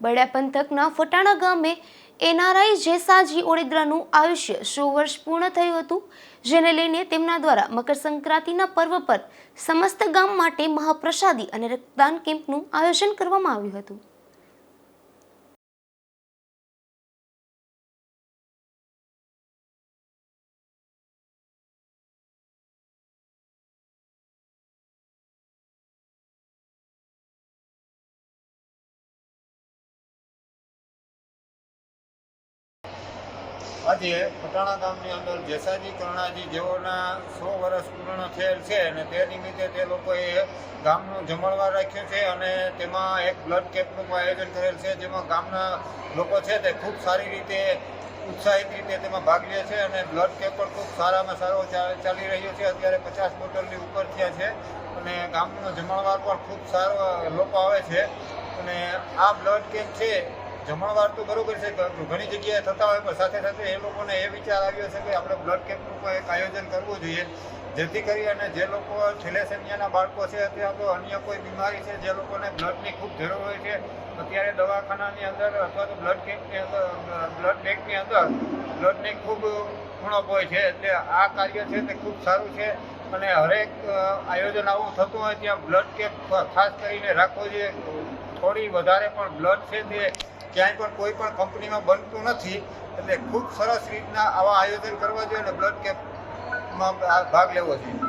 બડા પંથકના ફટાણા ગામે એનઆરઆઈ જેસાજી ઓડેદરાનું આયુષ્ય સો વર્ષ પૂર્ણ થયું હતું, જેને લઈને તેમના દ્વારા મકર સંક્રાંતિના પર્વ પર સમસ્ત ગામ માટે મહાપ્રસાદી અને રક્તદાન કેમ્પનું આયોજન કરવામાં આવ્યું હતું. આજે પટાણા ગામની અંદર જેસાજી, કરણાજી જેઓના સો વર્ષ પૂર્ણ થયેલ છે અને તે નિમિત્તે તે લોકોએ ગામનો જમણવાર રાખ્યો છે અને તેમાં એક બ્લડ કેમ્પનું આયોજન કરેલ છે, જેમાં ગામના લોકો છે તે ખૂબ સારી રીતે ઉત્સાહિત રીતે તેમાં ભાગ લે છે અને બ્લડ કેમ્પ પણ ખૂબ સારામાં સારો ચાલી રહ્યો છે. અત્યારે પચાસ બોટલની ઉપર થયા છે અને ગામનો જમણવાર પણ ખૂબ સારો લોકો આવે છે અને આ બ્લડ કેમ્પ છે જમણવાર તો બરોબર છે ઘણી જગ્યાએ થતા હોય, પણ સાથે સાથે એ લોકોને એ વિચાર આવ્યો છે કે આપણે બ્લડ કેમ્પનું એક આયોજન કરવું જોઈએ. જેથી કરી અને જે લોકો થેલેસેમિયાના બાળકો છે, અથવા તો અન્ય કોઈ બીમારી છે, જે લોકોને બ્લડની ખૂબ જરૂર હોય છે, અત્યારે દવાખાનાની અંદર અથવા તો બ્લડ કેમ્પની અંદર બ્લડ બેંકની અંદર બ્લડની ખૂબ ઉણપ હોય છે. એટલે આ કાર્ય છે તે ખૂબ સારું છે અને હરેક આયોજન આવું થતું હોય ત્યાં બ્લડ કેમ્પ ખાસ કરીને રાખવો જોઈએ. થોડી વધારે પણ બ્લડ છે તે ક્યાંય પણ કોઈ પણ કંપનીમાં બનતું નથી, એટલે ખૂબ સરસ રીતના આવા આયોજન કરવા જોઈએ અને બ્લડ કેમ્પમાં ભાગ લેવો જોઈએ.